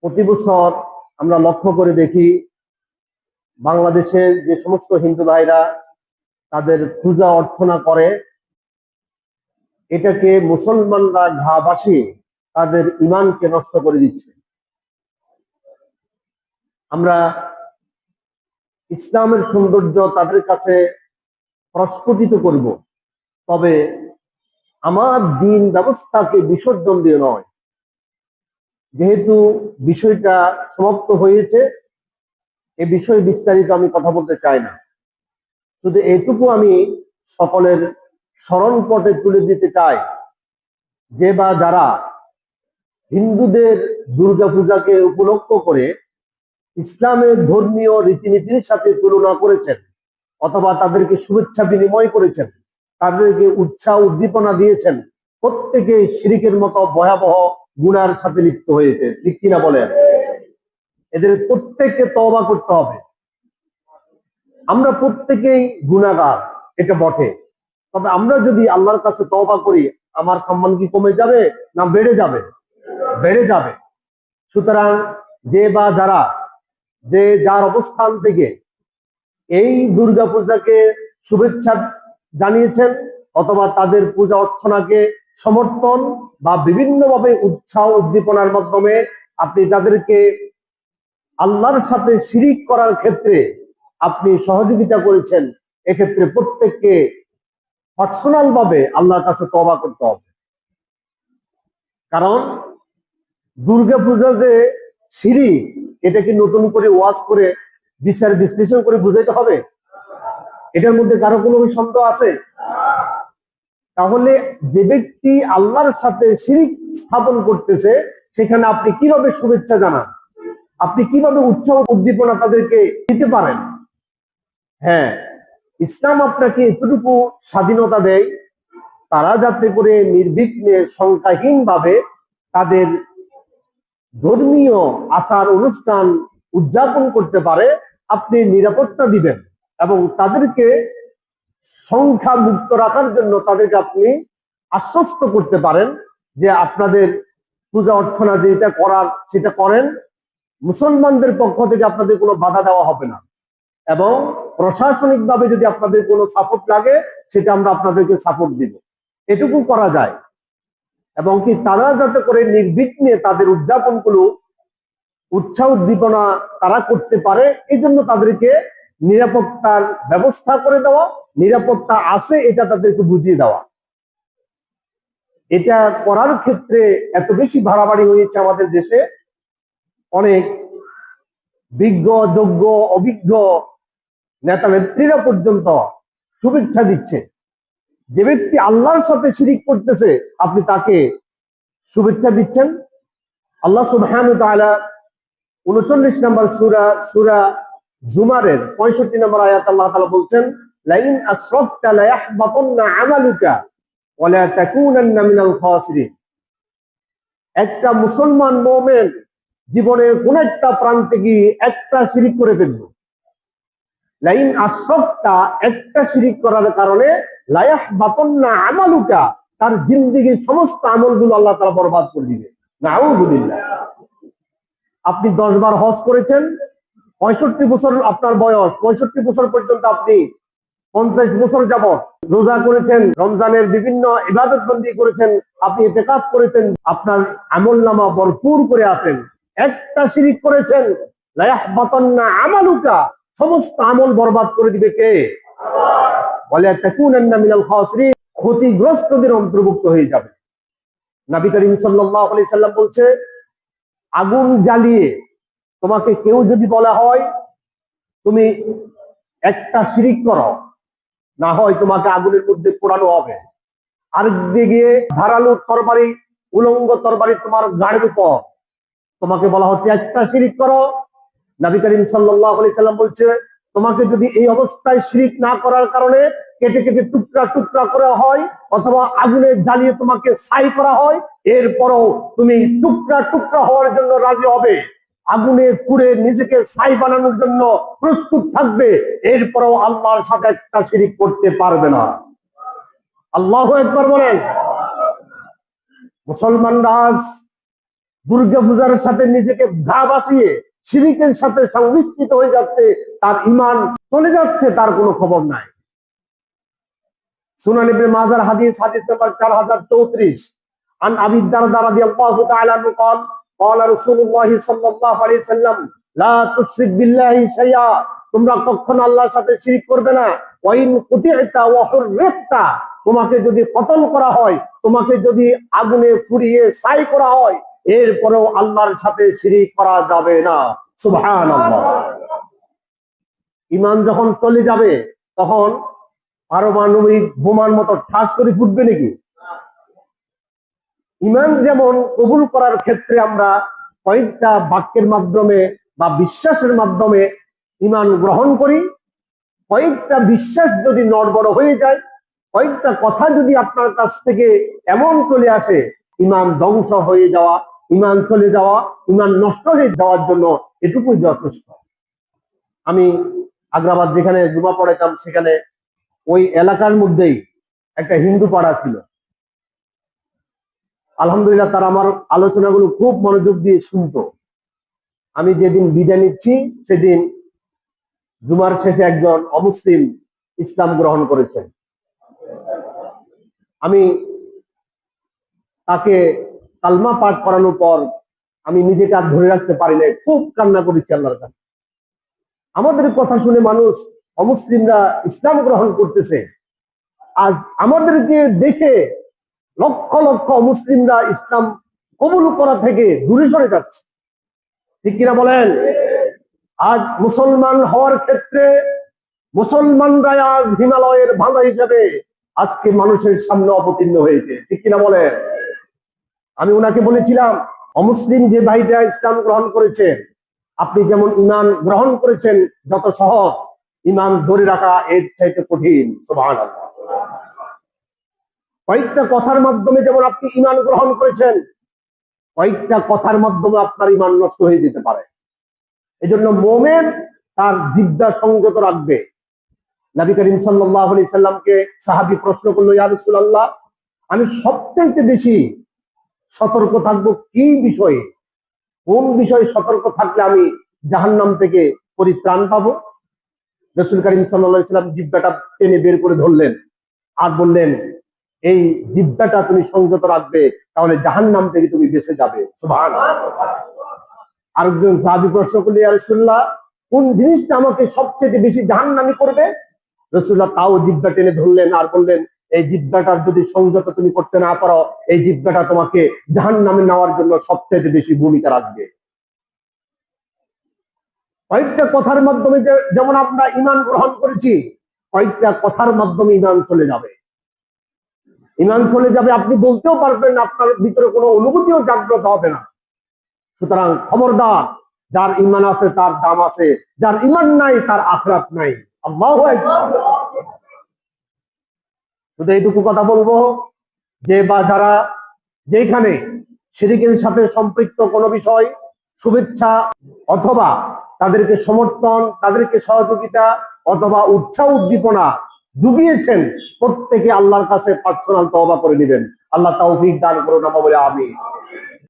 প্রতি বছর আমরা লক্ষ্য করে দেখি বাংলাদেশের যে সমস্ত হিন্দু ভাইরা তাদের পূজা অর্চনা করে, এটাকে মুসলমানরা ঘা তাদের ইমানকে নষ্ট করে দিচ্ছে। আমরা ইসলামের সৌন্দর্য তাদের কাছে প্রস্ফুটিত করব, তবে আমার দিন ব্যবস্থাকে বিসর্জন দিয়ে নয়। যেহেতু বিষয়টা সমাপ্ত হয়েছে, এ বিষয়ে বিস্তারিত আমি কথা বলতে চাই না। শুধু এটুকু আমি সকলের স্মরণ পটে তুলে দিতে চাই যে বা যারা হিন্দুদের দুর্গাপূজাকে উপলক্ষ করে ইসলামের ধর্মীয় রীতিনীতির সাথে তুলনা করেছেন, অথবা তাদেরকে শুভেচ্ছা বিনিময় করেছেন, তাদেরকে উৎসাহ উদ্দীপনা দিয়েছেন প্রত্যেকে শিরিকের মতো ভয়াবহ গুনার সাথে লিপ্ত হয়েছে। ঠিক কিনা বলেন? এদের প্রত্যেককে তওবা করতে হবে। আমরা প্রত্যেকেই গুণাগার এটা বটে। তবে আমরা যদি আল্লাহর কাছে তওবা করি, আমার সম্মান কি কমে যাবে না বেড়ে যাবে? বেড়ে যাবে। সুতরাং যে বা যারা, যে যার অবস্থান থেকে এই দুর্গা পূজাকে শুভেচ্ছা জানিয়েছেন, অথবা তাদের পূজা অর্চনাকে সমর্থন বা বিভিন্নভাবে উৎসাহ উদ্দীপনার মাধ্যমে আপনি তাদেরকে আল্লাহর সাথে শিরিক করার ক্ষেত্রে আপনি সহযোগিতা করেছেন, এক্ষেত্রে প্রত্যেককে পার্সোনাল ভাবে আল্লাহর কাছে তবা করতে হবে। কারণ দুর্গা পূজা যে সিঁড়ি এটা কি নতুন করে ওয়াজ করে বিচার বিশ্লেষণ করে বুঝাইতে হবে? এটার মধ্যে কারও কোনো সন্দেহ আছে? তাহলে যে ব্যক্তি আল্লাহর সাথে শিরিক স্থাপন করতেছে, সেখানে আপনি কীভাবে শুভেচ্ছা জানান? আপনি কীভাবে উৎসাহ উদ্দীপনা তাদেরকে দিতে পারেন? হ্যাঁ ইসলাম আপনাকে এতটুকু স্বাধীনতা দেয়, তারা যাতে করে নির্বিঘ্নে সংখ্যাহীন ভাবে তাদের ধর্মীয় আচার অনুষ্ঠান উদযাপন করতে পারে, আপনি নিরাপত্তা দিবেন এবং তাদেরকে সংখ্যা মুক্ত রাখার জন্য তাদেরকে আপনি আশ্বস্ত করতে পারেন যে আপনাদের পূজা অর্চনা যেটা করার, সেটা করেন। মুসলমানদের পক্ষ থেকে আপনাদের কোনো বাধা দেওয়া হবে না। এবং প্রশাসনিক ভাবে যদি আপনাদের কোনো সাপোর্ট লাগে, সেটা আমরা আপনাদেরকে সাপোর্ট দিব। এটুকু করা যায়। এবং কি তারা যাতে করে নির্বিঘ্নে তাদের উদযাপনগুলো উৎসাহ উদ্দীপনা তারা করতে পারে এই জন্য তাদেরকে নিরাপত্তার ব্যবস্থা করে দেওয়া, নিরাপত্তা আছে এটা তাদেরকে বুঝিয়ে দেওয়া। এটা করার ক্ষেত্রে এত বেশি ভাড়াবাড়ি হয়েছে আমাদের দেশে। অনেক বিজ্ঞ, যোগ্য, অভিজ্ঞ নেতা নেত্রীরা পর্যন্ত শুভেচ্ছা দিচ্ছে। যে ব্যক্তি আল্লাহর সাথে শিরিক করতেছে, আপনি তাকে শুভেচ্ছা দিচ্ছেন। আল্লাহ সুবহান উনচল্লিশ নম্বর সুরা সুরা জুমারের পঁয়ষট্টি নম্বর আয়াত আল্লাহ তাআলা বলছেন, লাইন লায়াহবাতান্না আমালুকা একটা মুসলমান জীবনের কোন একটা প্রান্তে গিয়ে একটা শিরিক করে ফেলল লাইন আশরাকতা একটা করার কারণে লায়াহবাতান্না আমালুকা তার জিন্দেগির সমস্ত আমলগুলো আল্লাহ তাআলা বরবাদ করে দিবে। নাউযুবিল্লাহ আপনি দশ বার হজ করেছেন পঁয়ষট্টি বছর আপনার বয়স, পঁয়ষট্টি বছর পর্যন্ত আপনি পঞ্চাশ বছর যাবৎ রোজা করেছেন, রমজানের বিভিন্ন ইবাদত করেছেন, আপনি এতে কাজ করেছেন, আপনার আমল নামা ভরপুর করে আছেন। একটা শিরিক করেছেন আমালুকা, সমস্ত আমল বরবাদ করে দিবে কে? বলে ক্ষতিগ্রস্তদের অন্তর্ভুক্ত হয়ে যাবে। নবী করিম আলাইহি সাল্লাম বলছে, আগুন জ্বালিয়ে তোমাকে কেউ যদি বলা হয়, তুমি একটা শিরিক করো, না হয় তোমাকে আগুনের মধ্যে পোড়ানো হবে। আরেকদিকে ধারালো তরবারি, উলঙ্গ তরবারি তোমার গাড়ির উপর। তোমাকে বলা হচ্ছে, একটা শিরিক করো। নবী করিম সাল্লাল্লাহু সাল্লাম বলছে, তোমাকে যদি এই অবস্থায় শিরিক না করার কারণে কেটে কেটে টুকরা টুকরা করা হয়, অথবা আগুনে জ্বালিয়ে তোমাকে ছাই করা হয়, এরপরও তুমি টুকরা টুকরা হওয়ার জন্য রাজি হবে। আগুনে পুড়ে নিজেকে ছাই বানানোর জন্য প্রস্তুত থাকবে এরপরও আল্লাহর সাথে একটা শিরিক করতে পারবে না আল্লাহ একবার বলেন মুসলমানরা আজ দুর্গা পূজার সাথে নিজেকে ঘা বাসিয়ে শিরিকের সাথে সংমিশ্রিত হয়ে যাচ্ছে তার ইমান চলে যাচ্ছে তার কোনো খবর নাই সুনান ইবনে মাজার হাদিস হাদিস নাম্বার 4034 عن ابي الدرداء رضي الله تعالى عنه قال قال رسول الله صلى الله عليه وسلم لا تشرك بالله شيئا তোমরা কখনো আল্লাহর সাথে শিরিক করবে না ওয়াইন কুতিতা ওয়া হুররিতা তোমাকে যদি কতল করা হয় তোমাকে যদি আগুনে পুড়িয়ে ছাই করা হয় এরপরেও আল্লাহর সাথে শিরিক করা যাবে না সুবহানাল্লাহ ইমান যখন চলে যাবে তখন পারমাণবিক বোমার মতো ঠাস করে ফুটবে নাকি ইমান যেমন কবুল করার ক্ষেত্রে আমরা কয়েকটা বাক্যের মাধ্যমে বা বিশ্বাসের মাধ্যমে ইমান গ্রহণ করি। কয়েকটা বিশ্বাস যদি নড়বড় হয়ে যায়, কয়েকটা কথা যদি আপনার কাছ থেকে এমন চলে আসে, ইমান ধ্বংস হয়ে যাওয়া, ইমান চলে যাওয়া, ইমান নষ্ট হয়ে যাওয়ার জন্য এটুকুই যথেষ্ট। আমি আগ্রাবাদ যেখানে জুমা পড়াইতাম, সেখানে ওই এলাকার মধ্যেই একটা হিন্দু পাড়া ছিল। আলহামদুলিল্লাহ তারা আমার আলোচনাগুলো খুব মনোযোগ দিয়ে শুনতো। আমি যেদিন বিদায় নিচ্ছি, সেদিন জুমার শেষে একজন অমুসলিম ইসলাম গ্রহণ করেছেন। আমি তাকে কালমা পাঠ করানোর পর আমি নিজেকে আর ধরে রাখতে পারি নাই, খুব কান্না করেছি আল্লাহর কাছে। আমাদের কথা শুনে মানুষ অমুসলিমরা ইসলাম গ্রহণ করতেছে। আজ আমাদেরকে দেখে লক্ষ লক্ষ মুসলিমরা ইসলাম কবুল করা থেকে দূরে সরে যাচ্ছে। ঠিক কিনা বলেন? আজ মুসলমান হওয়ার ক্ষেত্রে মুসলমানরা আজ হিমালয়ের ভাঙা হিসেবে আজকে মানুষের সামনে অবতীর্ণ হয়েছে। ঠিক কিনা বলেন? আমি ওনাকে বলেছিলাম, অমুসলিম যে ভাইটা ইসলাম গ্রহণ করেছে, আপনি যেমন ইমান গ্রহণ করেছেন, যত সহজ, ইমান ধরে রাখা এর চাইতে কঠিন। সুবহানাল্লাহ। কয়েকটা কথার মাধ্যমে যেমন আপনি ইমান গ্রহণ করেছেন, কয়েকটা কথার মাধ্যমে আপনার ইমান নষ্ট হয়ে যেতে পারে। এজন্য মোমেন তার জিদ্দা সংযত রাখবে। নবী করিম সাল্লাহ সাল্লামকে সাহাবি প্রশ্ন করল, ইয়া রাসূলুল্লাহ, আমি সবচাইতে বেশি সতর্ক থাকব কি বিষয়ে? কোন বিষয়ে সতর্ক থাকলে আমি জাহান্নাম থেকে পরিত্রাণ পাবো? রসুল করিম সাল্লাহ সাল্লাম জিব্বাটা টেনে বের করে ধরলেন। আর বললেন এই জিব্বাটা তুমি সংযত রাখবে, তাহলে জাহান্নাম থেকে তুমি বেঁচে যাবে। আরেকজন সাহাবি প্রশ্ন করলে রাসূলুল্লাহ, কোন জিনিসটা আমাকে সবচেয়ে বেশি জাহান্নামি করবে? রসুল্লাহ তাও জিব্বা টেনে ধরলেন আর বললেন, এই জিব্বাটার যদি সংযত তুমি করতে না পারো, এই জিব্বাটা তোমাকে জাহান নামে নেওয়ার জন্য সবচেয়ে বেশি ভূমিকা রাখবে। কয়েকটা কথার মাধ্যমে যেমন আমরা ইমান গ্রহণ করেছি, কয়েকটা কথার মাধ্যমে ইমান চলে যাবে। ইমান চলে যাবে, আপনি বলতেও পারবেন আপনার ভিতরে কোনো অনুভূতিও জাগ্রত হবে না। সুতরাং খবরদার, যার ইমান আছে তার দাম আছে, যার ইমান নাই তার আখরাত নাই। শুধু এইটুকু কথা বলব, যে বা যারা যেখানে সিরিকের সাথে সম্পৃক্ত কোনো বিষয়, শুভেচ্ছা অথবা তাদেরকে সমর্থন, তাদেরকে সহযোগিতা অথবা উৎসাহ উদ্দীপনা জুগিয়েছেন। প্রত্যেকে আল্লাহর কাছে পার্সোনাল তবা করে নেবেন। আল্লাহ তৌফিক দান করুন বলে আমি